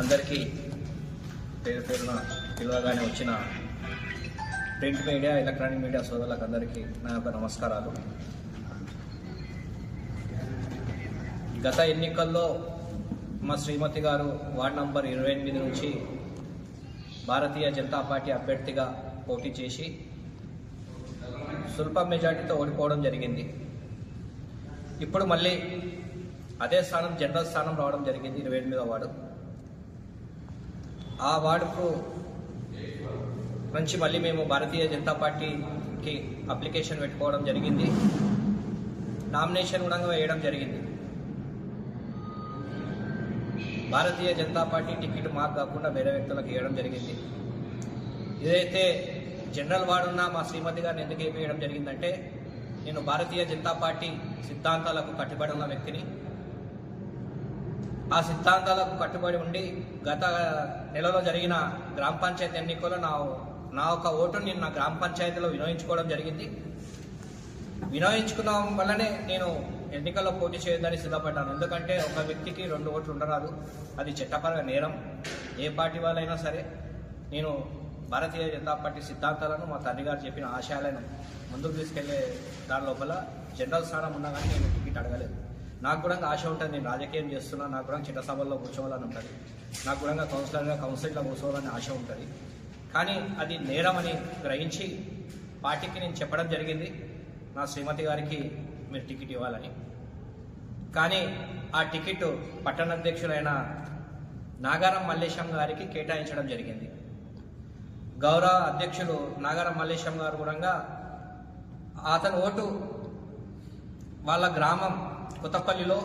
అందరికీ పేరు పేరున పిలవగానే వచ్చిన ప్రింట్ మీడియా ఎలక్ట్రానిక్ మీడియా సోదరులకు అందరికీ నా యొక్క నమస్కారాలు. గత ఎన్నికల్లో మా శ్రీమతి గారు వార్డ్ నంబర్ ఇరవై ఎనిమిది నుంచి భారతీయ జనతా పార్టీ అభ్యర్థిగా పోటీ చేసి స్వల్ప మెజార్టీతో ఓడిపోవడం జరిగింది. ఇప్పుడు మళ్ళీ అదే స్థానం జనరల్ స్థానం రావడం జరిగింది ఇరవై ఎనిమిదో వార్డు. ఆ వార్డుకు నుంచి మళ్ళీ మేము భారతీయ జనతా పార్టీకి అప్లికేషన్ పెట్టుకోవడం జరిగింది. నామినేషన్ కూడా వేయడం జరిగింది. భారతీయ జనతా పార్టీ టికెట్ మాకు కాకుండా వేరే వ్యక్తులకు ఇవ్వడం జరిగింది. ఏదైతే జనరల్ వార్డున్న మా శ్రీమతి గారిని ఎందుకు వేయడం జరిగిందంటే నేను భారతీయ జనతా పార్టీ సిద్ధాంతాలకు కట్టుబడి ఉన్న వ్యక్తిని. ఆ సిద్ధాంతాలకు కట్టుబడి ఉండి గత నెలలో జరిగిన గ్రామ పంచాయతీ ఎన్నికల్లో నా నా ఒక ఓటు నేను నా గ్రామ పంచాయతీలో వినియోగించుకోవడం జరిగింది. వినియోగించుకున్న వల్లనే నేను ఎన్నికల్లో పోటీ చేయొద్దని సిద్ధపడ్డాను. ఎందుకంటే ఒక వ్యక్తికి రెండు ఓట్లు ఉండరాదు. అది చట్టపరంగా నేరం. ఏ పార్టీ వాళ్ళైనా సరే నేను భారతీయ జనతా పార్టీ సిద్ధాంతాలను మా తండ్రి గారు చెప్పిన ఆశయాలను ముందుకు తీసుకెళ్ళే దాని లోపల జనరల్ స్థానం ఉన్నా కానీ నేను టికెట్ అడగలేదు. నాకు కూడా ఆశ ఉంటుంది నేను రాజకీయం చేస్తున్నా నాకు కూడా చిట్టసభల్లో కూర్చోవాలని ఉంటుంది. నాకు కూడా కౌన్సిలర్గా కౌన్సిల్లో కూర్చోవాలని ఆశ ఉంటుంది. కానీ అది నేరం అని గ్రహించి పార్టీకి నేను చెప్పడం జరిగింది. నా శ్రీమతి గారికి మీరు టికెట్ ఇవ్వాలని. కానీ ఆ టికెట్ పట్టణ అధ్యక్షులైన నాగారం మల్లేశం గారికి కేటాయించడం జరిగింది. గౌరవ అధ్యక్షులు నాగారం మల్లేశం గారు కూడా అతని ఓటు వాళ్ళ గ్రామం కొత్తపల్లిలో